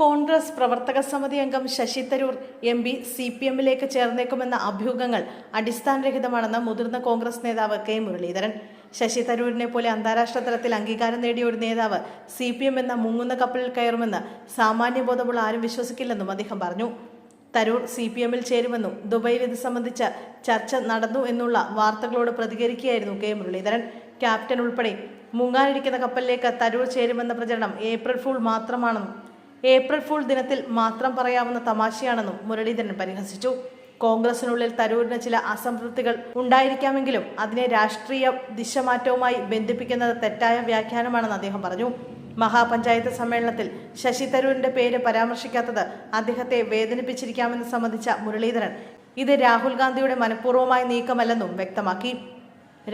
കോൺഗ്രസ് പ്രവർത്തക സമിതി അംഗം Shashi Tharoor M P C P എമ്മിലേക്ക് ചേർന്നേക്കുമെന്ന അഭ്യൂഹങ്ങൾ അടിസ്ഥാനരഹിതമാണെന്ന് മുതിർന്ന കോൺഗ്രസ് നേതാവ് കെ മുരളീധരൻ. ശശി തരൂരിനെ പോലെ അന്താരാഷ്ട്ര തലത്തിൽ അംഗീകാരം നേടിയ ഒരു നേതാവ് സി പി എം എന്ന മുങ്ങുന്ന കപ്പലിൽ കയറുമെന്ന് സാമാന്യബോധമുള്ള ആരും വിശ്വസിക്കില്ലെന്നും അദ്ദേഹം പറഞ്ഞു. തരൂർ സി പി എമ്മിൽ ചേരുമെന്നും ദുബൈയിൽ ഇത് സംബന്ധിച്ച ചർച്ച നടന്നു എന്നുള്ള വാർത്തകളോട് പ്രതികരിക്കുകയായിരുന്നു കെ മുരളീധരൻ. ക്യാപ്റ്റൻ ഉൾപ്പെടെ മുങ്ങാനിരിക്കുന്ന കപ്പലിലേക്ക് തരൂർ ചേരുമെന്ന പ്രചരണം ഏപ്രിൽ ഫുൾ മാത്രമാണെന്നും ഏപ്രിൽ ഫുൾ ദിനത്തിൽ മാത്രം പറയാവുന്ന തമാശയാണെന്നും മുരളീധരൻ പരിഹസിച്ചു. കോൺഗ്രസിനുള്ളിൽ തരൂരിന് ചില അസംതൃപ്തികൾ ഉണ്ടായിരിക്കാമെങ്കിലും അതിനെ രാഷ്ട്രീയ ദിശമാറ്റവുമായി ബന്ധിപ്പിക്കുന്നത് തെറ്റായ വ്യാഖ്യാനമാണെന്ന് അദ്ദേഹം പറഞ്ഞു. മഹാപഞ്ചായത്ത് സമ്മേളനത്തിൽ ശശി തരൂരിന്റെ പേര് പരാമർശിക്കാത്തത് അദ്ദേഹത്തെ വേദനിപ്പിച്ചിരിക്കാമെന്ന് സംബന്ധിച്ച മുരളീധരൻ ഇത് രാഹുൽ ഗാന്ധിയുടെ മനഃപൂർവമായ നീക്കമല്ലെന്നും വ്യക്തമാക്കി.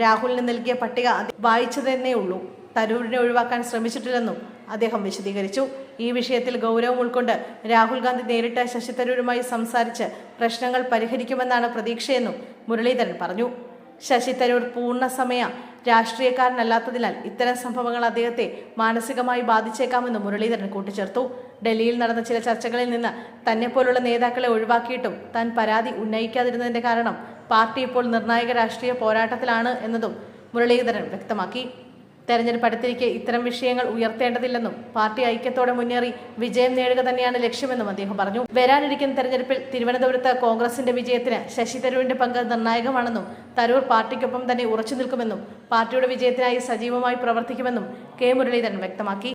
രാഹുലിന് നൽകിയ പട്ടിക വായിച്ചതെന്നേ ഉള്ളൂ തരൂരിനെ ഒഴിവാക്കാൻ ശ്രമിച്ചിട്ടില്ലെന്നും അദ്ദേഹം വിശദീകരിച്ചു. ഈ വിഷയത്തിൽ ഗൗരവം ഉൾക്കൊണ്ട് രാഹുൽ ഗാന്ധി നേരിട്ട് ശശി തരൂരുമായി സംസാരിച്ച് പ്രശ്നങ്ങൾ പരിഹരിക്കുമെന്നാണ് പ്രതീക്ഷയെന്നും മുരളീധരൻ പറഞ്ഞു. ശശി തരൂർ പൂർണസമയ രാഷ്ട്രീയക്കാരനല്ലാത്തതിനാൽ ഇത്തരം സംഭവങ്ങൾ അദ്ദേഹത്തെ മാനസികമായി ബാധിച്ചേക്കാമെന്നും മുരളീധരൻ കൂട്ടിച്ചേർത്തു. ഡൽഹിയിൽ നടന്ന ചില ചർച്ചകളിൽ നിന്ന് തന്നെ പോലുള്ള നേതാക്കളെ ഒഴിവാക്കിയിട്ടും താൻ പരാതി ഉന്നയിക്കാതിരുന്നതിന്റെ കാരണം പാർട്ടി ഇപ്പോൾ നിർണായക രാഷ്ട്രീയ പോരാട്ടത്തിലാണ് എന്നതും മുരളീധരൻ വ്യക്തമാക്കി. തെരഞ്ഞെടുപ്പ് അടുത്തിരിക്കെ ഇത്തരം വിഷയങ്ങൾ ഉയർത്തേണ്ടതില്ലെന്നും പാർട്ടി ഐക്യത്തോടെ മുന്നേറി വിജയം നേടുക തന്നെയാണ് ലക്ഷ്യമെന്നും അദ്ദേഹം പറഞ്ഞു. വരാനിരിക്കുന്ന തെരഞ്ഞെടുപ്പിൽ തിരുവനന്തപുരത്ത് കോൺഗ്രസിന്റെ വിജയത്തിന് ശശി തരൂരിന്റെ പങ്ക് നിർണായകമാണെന്നും തരൂർ പാർട്ടിക്കൊപ്പം തന്നെ ഉറച്ചു നിൽക്കുമെന്നും പാർട്ടിയുടെ വിജയത്തിനായി സജീവമായി പ്രവർത്തിക്കുമെന്നും കെ മുരളീധരൻ വ്യക്തമാക്കി.